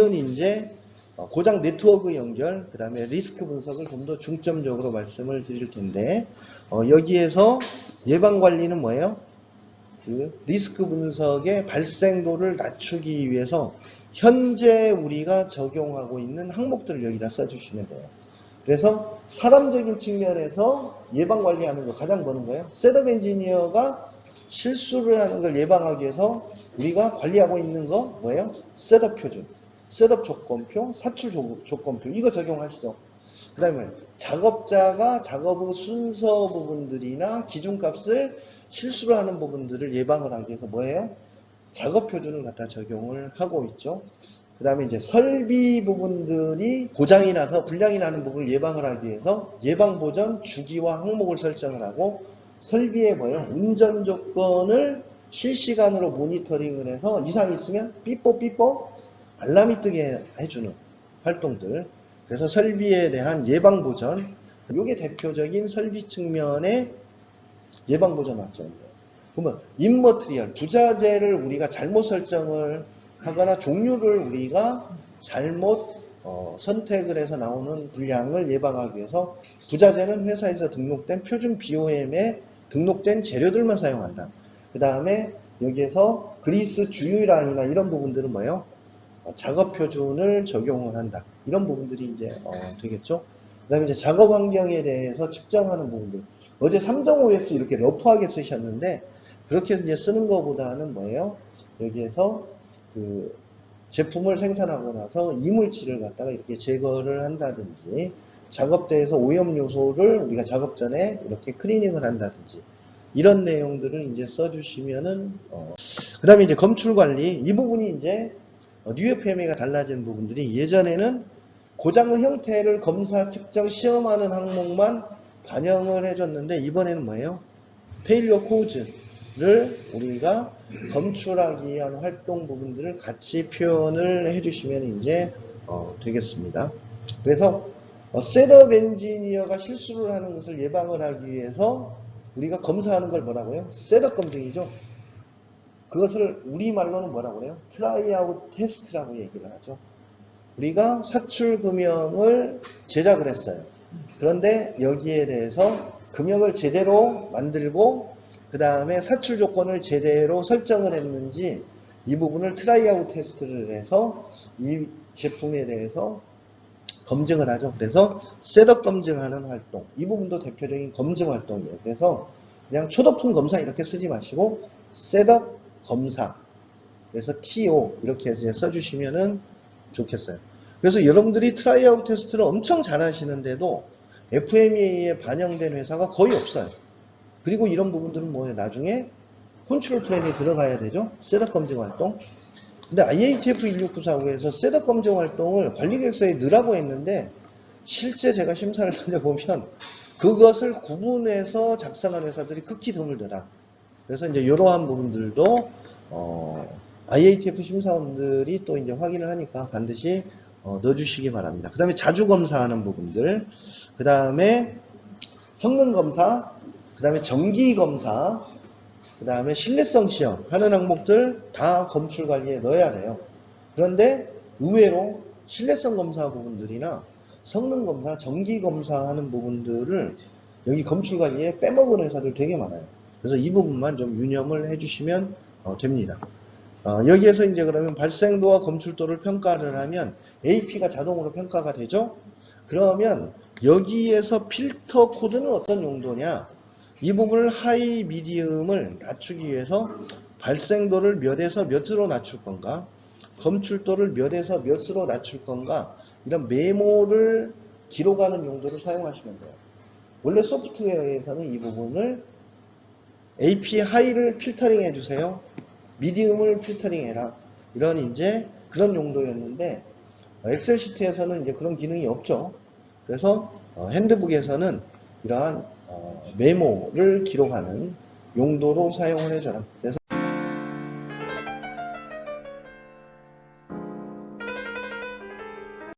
오늘은 이제 어, 고장 네트워크 연결, 그 다음에 리스크 분석을 좀 더 중점적으로 말씀을 드릴 텐데, 어, 여기에서 예방 관리는 뭐예요? 그 리스크 분석의 발생도를 낮추기 위해서 현재 우리가 적용하고 있는 항목들을 여기다 써주시면 돼요. 그래서 사람적인 측면에서 예방 관리하는 거 가장 보는 거예요. 셋업 엔지니어가 실수를 하는 걸 예방하기 위해서 우리가 관리하고 있는 거 뭐예요? 셋업 표준, 셋업 조건표, 사출 조- 조건표 이거 적용하시죠. 그 다음에 작업자가 작업의 순서 부분들이나 기준값을 실수를 하는 부분들을 예방을 하기 위해서 뭐예요? 작업 표준을 갖다 적용을 하고 있죠. 그 다음에 이제 설비 부분들이 고장이 나서 불량이 나는 부분을 예방을 하기 위해서 예방 보전 주기와 항목을 설정을 하고 설비의 뭐예요? 운전 조건을 실시간으로 모니터링을 해서 이상이 있으면 삐뽀 삐뽀 알람이 뜨게 해주는 활동들. 그래서 설비에 대한 예방보전. 이게 대표적인 설비 측면의 예방보전 확정이에요. 그러면 인머트리얼, 부자재를 우리가 잘못 설정을 하거나 종류를 우리가 잘못 어, 선택을 해서 나오는 불량을 예방하기 위해서 부자재는 회사에서 등록된 표준 BOM에 등록된 재료들만 사용한다. 그 다음에 여기에서 그리스 주유란이나 이런 부분들은 뭐예요? 어, 작업 표준을 적용을 한다. 이런 부분들이 이제 어, 되겠죠. 그 다음에 이제 작업 환경에 대해서 측정하는 부분들. 어제 3.5S 이렇게 러프하게 쓰셨는데 그렇게 이제 쓰는 것보다는 뭐예요? 여기에서 그 제품을 생산하고 나서 이물질을 갖다가 이렇게 제거를 한다든지 작업대에서 오염 요소를 우리가 작업 전에 이렇게 클리닝을 한다든지 이런 내용들을 이제 써주시면은 어, 그 다음에 이제 검출 관리 이 부분이 이제 어, 뉴에프엠가 달라진 부분들이 예전에는 고장의 형태를 검사 측정 시험하는 항목만 반영을 해줬는데 이번에는 뭐예요? 페일리어 코즈를 우리가 검출하기 위한 활동 부분들을 같이 표현을 해주시면 이제 어, 되겠습니다. 그래서 어, 셋업 엔지니어가 실수를 하는 것을 예방을 하기 위해서 우리가 검사하는 걸 뭐라고요? 셋업 검증이죠. 그것을 우리말로는 뭐라고 그래요? 트라이아웃 테스트라고 얘기를 하죠. 우리가 사출 금형을 제작을 했어요. 그런데 여기에 대해서 금형을 제대로 만들고 그 다음에 사출 조건을 제대로 설정을 했는지 이 부분을 트라이아웃 테스트를 해서 이 제품에 대해서 검증을 하죠. 그래서 셋업 검증하는 활동 이 부분도 대표적인 검증 활동이에요. 그래서 그냥 초도품 검사 이렇게 쓰지 마시고 셋업 검사 그래서 TO 이렇게 해서 써주시면은 좋겠어요. 그래서 여러분들이 트라이아웃 테스트를 엄청 잘 하시는데도 FMEA에 반영된 회사가 거의 없어요. 그리고 이런 부분들은 뭐예요? 나중에 컨트롤 플랜이 들어가야 되죠? 셋업 검증 활동. 근데 IATF 16945에서 셋업 검증 활동을 관리 계획서에 넣으라고 했는데 실제 제가 심사를 다녀보면 그것을 구분해서 작성한 회사들이 극히 드물더라. 그래서 이제 이러한 부분들도 어, IATF 심사원들이 또 이제 확인을 하니까 반드시 어, 넣어주시기 바랍니다. 그 다음에 자주 검사하는 부분들, 그 다음에 성능 검사, 그 다음에 정기 검사, 그 다음에 신뢰성 시험 하는 항목들 다 검출 관리에 넣어야 돼요. 그런데 의외로 신뢰성 검사 부분들이나 성능 검사, 정기 검사하는 부분들을 여기 검출 관리에 빼먹은 회사들 되게 많아요. 그래서 이 부분만 좀 유념을 해주시면 어, 됩니다. 어, 여기에서 이제 그러면 발생도와 검출도를 평가를 하면 AP가 자동으로 평가가 되죠? 그러면 여기에서 필터 코드는 어떤 용도냐? 이 부분을 하이, 미디움을 낮추기 위해서 발생도를 몇에서 몇으로 낮출 건가? 검출도를 몇에서 몇으로 낮출 건가? 이런 메모를 기록하는 용도로 사용하시면 돼요. 원래 소프트웨어에서는 이 부분을 AP 하이를 필터링 해주세요. 미디움을 필터링 해라. 이런 이제 그런 용도였는데 엑셀 시트에서는 이제 그런 기능이 없죠. 그래서 어, 핸드북에서는 이러한 어, 메모를 기록하는 용도로 사용을 해줘라. 그래서